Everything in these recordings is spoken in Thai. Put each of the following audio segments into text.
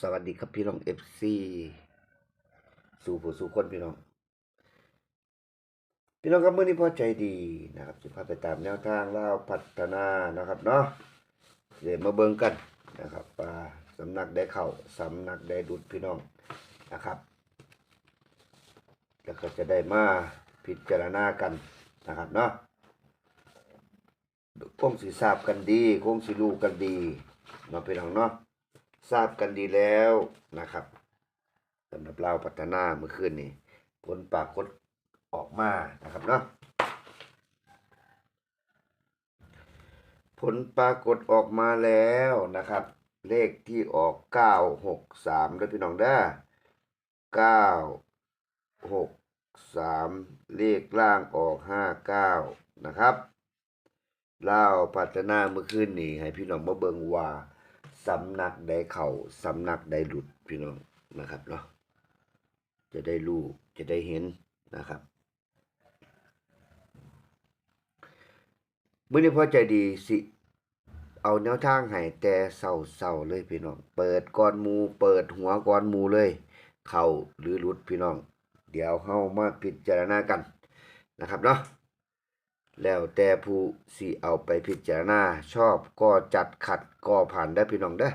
สวัสดีครับพี่น้องเอฟซีสู่ผู้สู่คนพี่น้อง พี่น้องครับเมื่อนี้พอใจดีนะครับจะพาไปตามแนวทางเล่าพัฒนานะครับเนาะเดี๋ยวมาเบิ่งกันนะครับว่าสำนักได้เข้าสำนักได้ดุดพี่น้องนะครับ แล้วก็จะได้มาพิจารณากันนะครับเนาะคงสิทราบกันดีคงสิรู้กันดีเนาะพี่น้องเนาะ ทราบกันดีแล้วนะครับสำหรับเราพัฒนาเมื่อคืนนี้ผลปรากฏออกมานะครับเนาะผลปรากฏออกมาแล้วนะครับ เลขที่ออกเก้าหกสามแล้วพี่น้องด้อเก้าหกสามเลขล่างออกห้าเก้านะครับเล่าพัฒนาเมื่อคืนนี้ให้พี่น้องมาเบิงว่า สำนักใดเข่าสำนักใดหลุดพี่น้องนะครับเนาะจะได้รู้จะได้เห็นนะครับมื่อนี้พอใจดีสิ เอาแนวทางให้แต่เศร้าเศร้าเลยพี่น้อง เปิดก้อนมูเปิดหัวก้อนมูเลย เข่าหรือหลุดพี่น้อง เดี๋ยวเฮามาพิจารณากันนะครับเนาะ แล้วแต่ผู้สิเอาไปพิจารณาชอบก็จัดขัดก็ผ่านได้พี่น้องเด้อ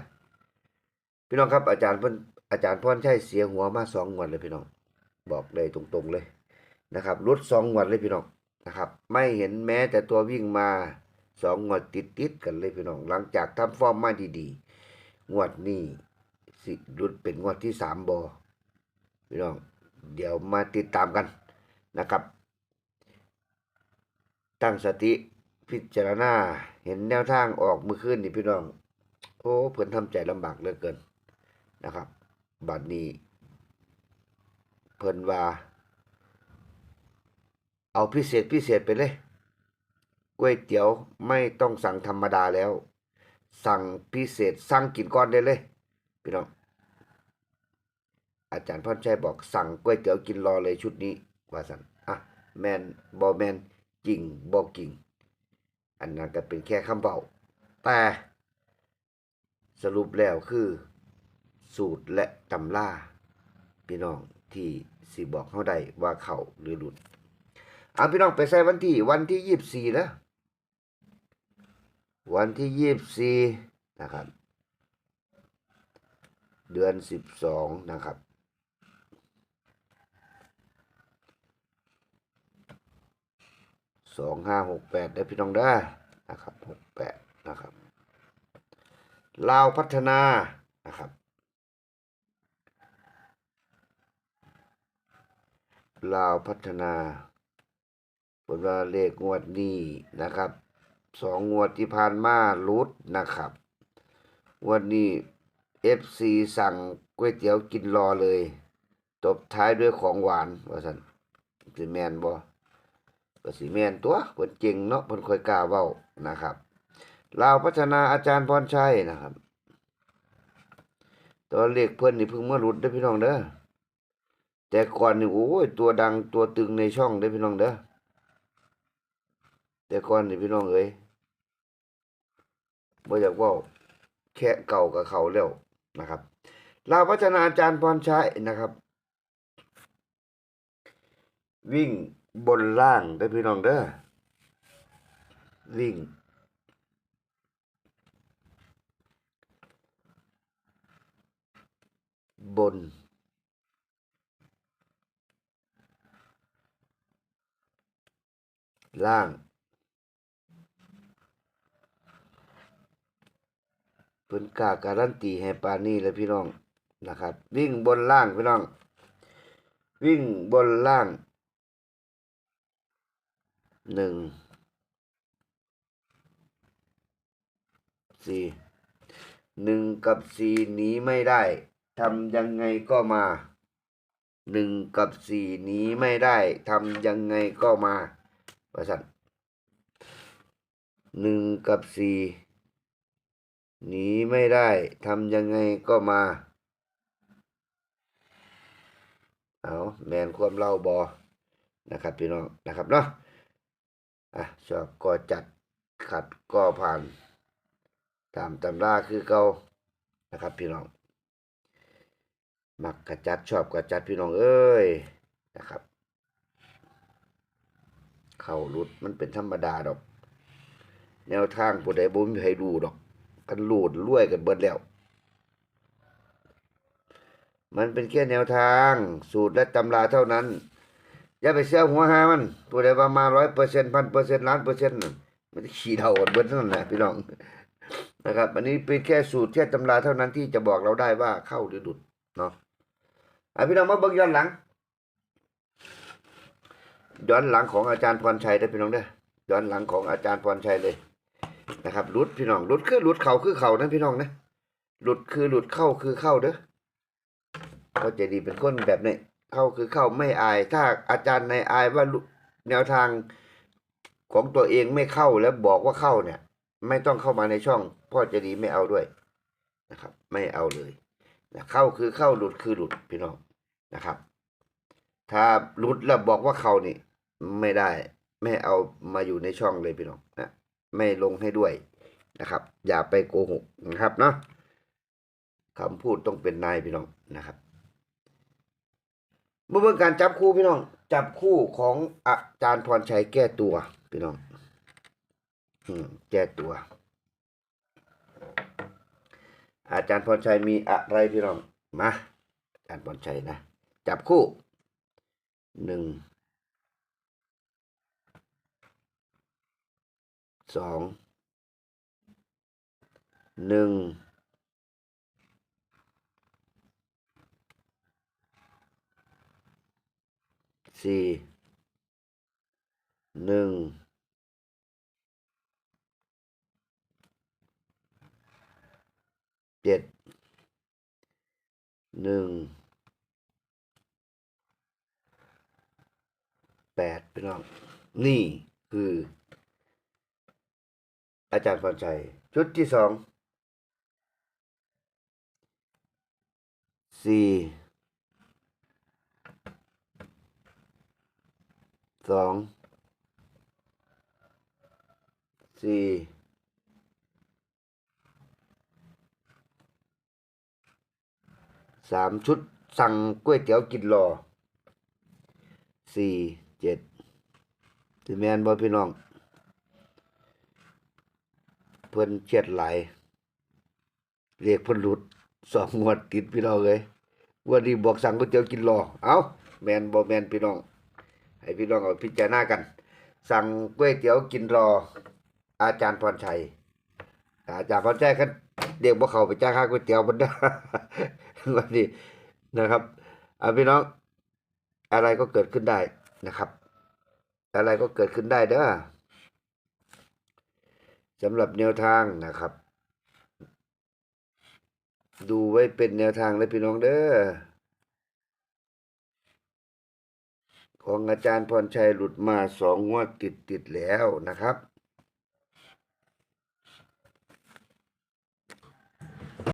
พี่น้องครับอาจารย์เพิ่นอาจารย์พรชัยเสียหัวมาสองงวดเลยพี่น้อง บอกเลยตรงๆเลยนะครับรุดสองงวดเลยพี่น้องนะครับ ไม่เห็นแม้แต่ตัววิ่งมาสองงวดติดๆกันเลยพี่น้อง หลังจากทำฟอร์มมาดีๆงวดนี้สิรุดเป็นงวดที่สามบอพี่น้อง เดี๋ยวมาติดตามกันนะครับ ตั้งสติพิจารณาเห็นแนวทางออกมือขึ้นนี่พี่น้อง โอ้เพิ่นทำใจลำบากเหลือเกินนะครับ บัดนี้ เพิ่นว่า เอาพิเศษพิเศษไปเลยก๋วยเตี๋ยวไม่ต้องสั่งธรรมดาแล้ว สั่งพิเศษสั่งกินก้อนได้เลย พี่น้อง อาจารย์พรชัยบอกสั่งก๋วยเตี๋ยวกินรอเลยชุดนี้ว่าสันอะแมนบอแมน จริงบอกจริง อันนั้นก็เป็นแค่คำเบาแต่สรุปแล้วคือ สูตรและตำล่าพี่น้องที่สิบอกเขาได้ว่าเขาหรือหลุดเอาพี่น้องไปใส่วันที่วันที่ยี่สิบสี่แล้ววันที่ยี่สิบสี่นะครับ เดือนสิบสองนะครับ สองห้าหกแปดได้พี่น้องได้นะครับหกแปดนะครับลาวพัฒนานะครับลาวพัฒนาผลว่าเลขงวดนี้นะครับสองงวดที่ผ่านมาลุดนะครับวันนี้เอฟซีสั่งก๋วยเตี๋ยวกินรอเลยตบท้ายด้วยของหวานว่าสันสิแมนบ่ ก็สิแมนตัวเพิ่นเก่งเนาะเพิ่นค่อยกล้าเว้านะครับลาวพัฒนาอาจารย์พรชัยนะครับตัวเลขเพิ่อนนี่เพิ่งมาหลุดเด้พี่น้องเด้อแต่ก่อนนี่โอ้ยตัวดังตัวตึงในช่องเด้พี่น้องเด้อแต่ก่อนนี่พี่น้องเอ้ยบ่อยากว้าแค่เก่ากับเขาแล้วนะครับลาวพัฒนาอาจารย์พรชัยนะครับ วิ่ง บนล่างได้พี่น้องเด้อวิ่งบน ล่างเพิ่นกาการันตีให้ปานนี้เลยพี่น้องนะครับ วิ่งบนล่างพี่น้อง วิ่งบนล่าง หนึ่งสี่หนึ่งกับสี่หนีไม่ได้ทำยังไงก็มาหนึ่งกับสี่หนีไม่ได้ทำยังไงก็มาประสันหนึ่งกับสี่หนีไม่ได้ทำยังไงก็มาเอาแมนความเล่าบอนะครับพี่น้องนะครับเนาะ อะชอบก็จัดขัดก็ผ่าน ตามตำราคือเก่านะครับพี่น้อง มักกระจัดชอบกระจัดพี่น้องเอ้ยนะครับ เข้ารุดมันเป็นธรรมดาดอก แนวทางผู้ใดบ่มีใครรู้ดอก กันลูดรวยกันเบิดแล้ว มันเป็นแค่แนวทางสูตรและตำราเท่านั้น อย่าไปเชื่อหัวหามันผู้ใดว่ามาร้อยเปอร์เซ็นต์พันเปอร์เซ็นต์ล้านเปอร์เซ็นต์นั่นมันขี้เดากันเบิดนั่นแหละพี่น้องนะครับ อันนี้เป็นแค่สูตรแค่ตำราเท่านั้นที่จะบอกเราได้ว่าเข้าหรือหลุดเนาะอะพี่น้องมาเบิ่งย้อนหลัง ย้อนหลังของอาจารย์พรชัยได้พี่น้องเด้อย้อนหลังของอาจารย์พรชัยเลยนะครับหลุดพี่น้องหลุดคือหลุดเข่าคือเข่านะพี่น้องนะหลุดคือหลุดเข้าคือเข้าเด้อเขาจะดีเป็นคนแบบนี้ เข้าคือเข้าไม่อาย ถ้าอาจารย์ในอายว่าลุแนวทางของตัวเองไม่เข้าแล้วบอกว่าเข้าเนี่ย ไม่ต้องเข้ามาในช่อง พ่อจะดีไม่เอาด้วยนะครับ ไม่เอาเลยนะเข้าคือเข้าหลุดคือหลุดพี่น้องนะครับ ถ้าหลุดแล้วบอกว่าเขานี่ ไม่ได้ ไม่เอามาอยู่ในช่องเลยพี่น้องนะไม่ลงให้ด้วยนะครับ อย่าไปโกหกนะครับเนาะคำพูดต้องเป็นนายพี่น้องนะครับ เมื่อเบิ่งการจับคู่พี่น้อง จับคู่ของอาจารย์พรชัยแก้ตัวพี่น้องอืแก้ตัว อาจารย์พรชัยมีอะไรพี่น้องมาอาจารย์พรชัยนะ จับคู่หนึ่งสองหนึ่ง สี่หนึ่งเจ็ดหนึ่งแปดพี่น้อง นี่คือ อาจารย์พรชัย ชุดที่สองสี่ สองสี่สามชุดสั่งก๋วยเตี๋ยวกินรอสี่เจ็ดที่แมนบอพี่น้อง เพิ่นเฉียดไหลเรียกเพิ่นหลุดสองงวดติดพี่น้องเลยวันนี้บอกสั่งก๋วยเตี๋ยวกินรอเอาแมนบอแมนพี่น้อง ให้พี่น้องเอาพิจารณากัน สั่งก๋วยเตี๋ยวกินรอ อาจารย์พรชัย อาจารย์พรชัยคันเด็กบ่เข้าไปจ้างค่าก๋วยเตี๋ยวมันได้วันนี้นะครับเอาพี่น้องอะไรก็เกิดขึ้นได้นะครับ อะไรก็เกิดขึ้นได้เด้อสำหรับแนวทางนะครับ ดูไว้เป็นแนวทางเลยพี่น้องเด้อ ของอาจารย์พรชัยหลุดมาสองงวดติดติดแล้วนะครับ